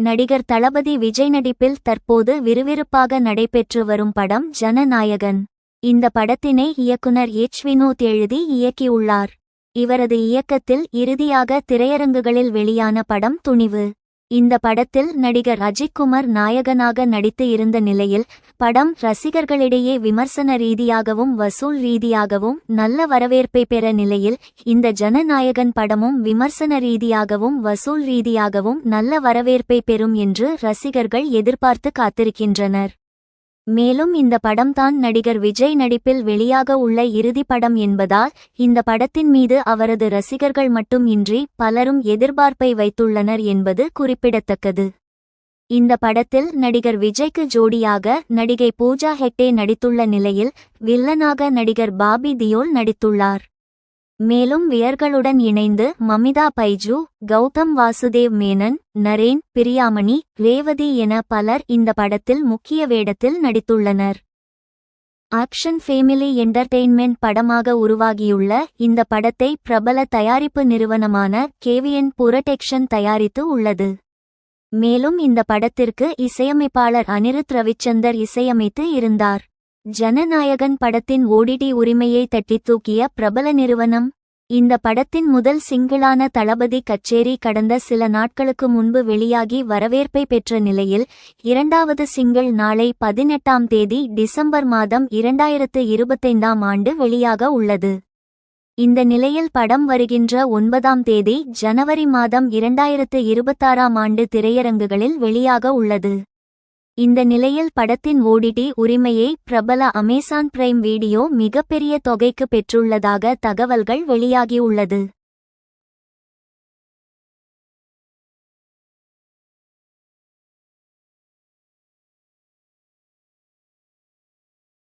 நடிகர் தளபதி விஜய் நடிப்பில் தற்போது விறுவிறுப்பாக நடைபெற்று வரும் படம் ஜனநாயகன். இந்த படத்தினை இயக்குனர் எச். வினோத் எழுதி இயக்கியுள்ளார். இவரது இயக்கத்தில் இறுதியாக திரையரங்குகளில் வெளியான படம் துணிவு. இந்த படத்தில் நடிகர் அஜித்குமார் நாயகனாக நடித்து இருந்த நிலையில் படம் ரசிகர்களிடையே விமர்சன ரீதியாகவும் வசூல் ரீதியாகவும் நல்ல வரவேற்பை பெற நிலையில் இந்த ஜனநாயகன் படமும் விமர்சன ரீதியாகவும் வசூல் ரீதியாகவும் நல்ல வரவேற்பை பெறும் என்று ரசிகர்கள் எதிர்பார்த்து காத்திருக்கின்றனர். மேலும் இந்த படம்தான் நடிகர் விஜய் நடிப்பில் வெளியாக உள்ள இறுதி படம் என்பதால் இந்த படத்தின் மீது அவரது ரசிகர்கள் மட்டும் இன்றி பலரும் எதிர்பார்ப்பை வைத்துள்ளனர் என்பது குறிப்பிடத்தக்கது. இந்த படத்தில் நடிகர் விஜய்க்கு ஜோடியாக நடிகை பூஜா ஹெக்டே நடித்துள்ள நிலையில் வில்லனாக நடிகர் பாபி தியோல் நடித்துள்ளார். மேலும் வியர்களுடன் இணைந்து மமிதா பைஜு கௌதம் வாசுதேவ் மேனன் நரேன் பிரியாமணி ரேவதி என பலர் இந்த படத்தில் முக்கிய வேடத்தில் நடித்துள்ளனர். ஆக்ஷன் ஃபேமிலி என்டர்டெயின்மெண்ட் படமாக உருவாகியுள்ள இந்த படத்தை பிரபல தயாரிப்பு நிறுவனமான கேவிஎன் புரடெக்ஷன் தயாரித்து உள்ளது. மேலும் இந்த படத்திற்கு இசையமைப்பாளர் அனிருத் ரவிச்சந்தர் இசையமைத்து இருந்தார். ஜனநாயகன் படத்தின் ஓடிடி உரிமையை தட்டித் தூக்கிய பிரபல நிறுவனம். இந்த படத்தின் முதல் சிங்கிளான தளபதி கச்சேரி கடந்த சில நாட்களுக்கு முன்பு வெளியாகி வரவேற்பை பெற்ற நிலையில் இரண்டாவது சிங்கிள் நாளை பதினெட்டாம் தேதி டிசம்பர் மாதம் இரண்டாயிரத்து இருபத்தைந்தாம் ஆண்டு வெளியாக உள்ளது. இந்த நிலையில் படம் வருகின்ற ஒன்பதாம் தேதி ஜனவரி மாதம் இரண்டாயிரத்து இருபத்தாறாம் ஆண்டு திரையரங்குகளில் வெளியாக உள்ளது. இந்த நிலையில் படத்தின் ஓடிடி உரிமையை பிரபல அமேசான் பிரைம் வீடியோ மிகப்பெரிய தொகைக்கு பெற்றுள்ளதாக தகவல்கள் வெளியாகியுள்ளது.